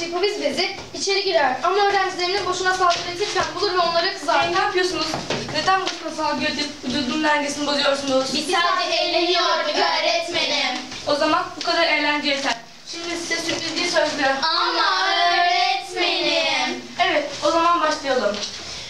karşı hipofiz bezi içeri girer ama öğrencilerinin boşuna saldırırken bulur ve onlara kızar. Hey, ne yapıyorsunuz? Neden bu kafal vücudun dengesini bozuyorsunuz? Biz sadece eğleniyorduk öğretmenim. O zaman bu kadar eğlence yeter. Şimdi size sürpriz bir sözlü. Ama öğretmenim. Evet, o zaman başlayalım.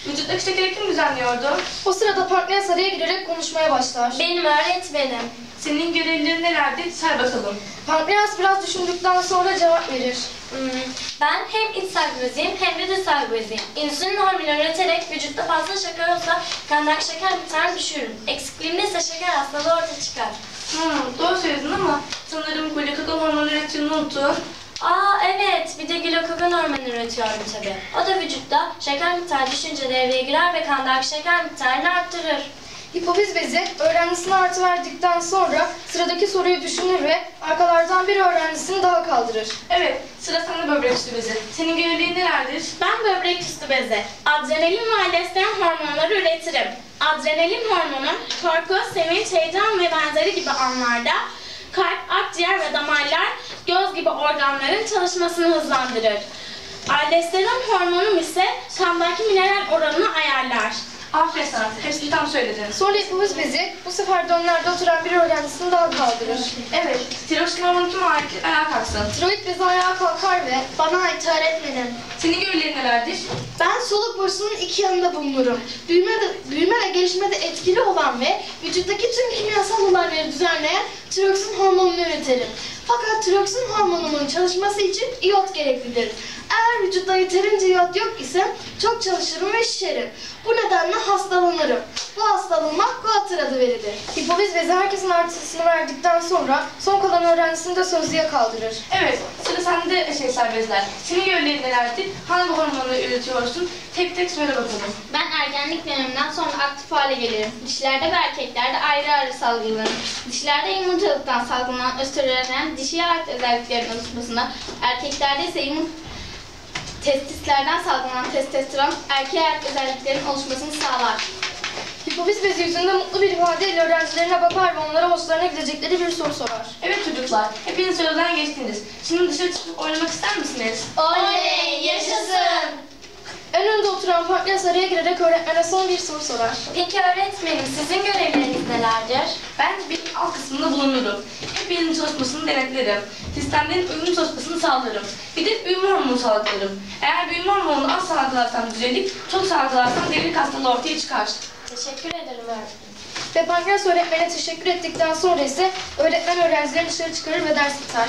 Vücuttaki şekeri kim düzenliyordu? O sırada Pankreas araya girerek konuşmaya başlar. Benim öğretmenim. Senin görevlerin nelerdi? Say bakalım. Pankreas biraz düşündükten sonra cevap verir. Hmm, Ben hem içsel beziyim hem de dışsal beziyim. İnsülin hormonu üreterek vücutta fazla şeker olsa kandaki şeker miktarını düşürürüm. Eksikliğimde ise şeker hastalığı ortaya çıkar. Hmm, doğru söyledin ama sanırım glikagon hormonu üretimini unuttun. Aa evet bir de glukagon hormonu üretiyorum tabii. O da vücutta şeker miktarı düşünce devreye girer ve kandaki şeker miktarını arttırır. Hipofiz bezi öğrencisine artı verdikten sonra sıradaki soruyu düşünür ve arkalardan bir öğrencisini daha kaldırır. Evet, sıra sende böbrek üstü bezi. Senin görevlerin nelerdir? Ben böbrek üstü bezi, adrenalin ve aldosteron hormonları üretirim. Adrenalin hormonu, korku, sevinç, heyecan ve benzeri gibi anlarda kalp, akciğer ve damarlar, göz gibi organların çalışmasını hızlandırır. Aldosteron hormonu ise kandaki mineral oranını ayarlar. Aferin sana, hepsini tam söyledin. Sonra hipofiz bezi bu sefer de önlerde oturan bir öğrencisini daha kaldırır. Evet, tiroksin hormonu kime ait? Ayağa kalksın. Tiroid bezi ayağa kalkar ve Bana ait öğretmenim. Senin görevlerin nelerdir? Ben soluk borusunun iki yanında bulunurum. Büyüme, de, büyüme ve gelişmede etkili olan ve vücuttaki tüm kimyasal olayları düzenleyen tiroksin hormonunu üreterim. Fakat tiroksin hormonunun çalışması için iyot gereklidir. Eğer vücutta yeterince iyot yok ise çok çalışırım ve şişerim. Bu nedenle hastalanırım. Bu hastalığıma guatr adı verilir. hipofiz bezi herkesin artısını verdikten sonra son kalan öğrencisini de sözlüğe kaldırır. Evet, sıra sende eşeysel bezler. Senin görevlerin nelerdir? Hangi hormonu üretiyorsun? Tek tek söyle bakalım. Ben ergenlik döneminden sonra aktif hale gelirim. Dişilerde ve erkeklerde ayrı ayrı salgılanır. Dişilerde yumurtalıktan salgılanan östrojen dişiye ait özelliklerin oluşmasında, erkeklerde ise yumurt testislerden salgılanan testosteron erkeğe ait özelliklerin oluşmasını sağlar. Hipofiz bezi yüzünde mutlu bir ifadeyle öğrencilerine bakar ve onlara hoşlarına gidecekleri bir soru sorar. Evet çocuklar, hepiniz sıradan geçtiniz. Şimdi dışarı çıkıp oynamak ister misiniz? Oley Pankreas araya girerek öğretmene son bir soru sorar. Peki öğretmenim sizin görevleriniz nelerdir? Ben bir alt kısmında bulunurum. Hep birinin çalışmasını denetlerim. Sistemlerin uyum çalışmasını sağlarım. Bir de büyüme hormonu salgılarım. Eğer büyüme hormonunu az salgılarsam düzelir, çok salgılarsam delilik hastalığı ortaya çıkar. Teşekkür ederim öğretmenim. Ve Pankreas öğretmene teşekkür ettikten sonra ise öğretmen öğrencileri dışarı çıkarır ve ders biter.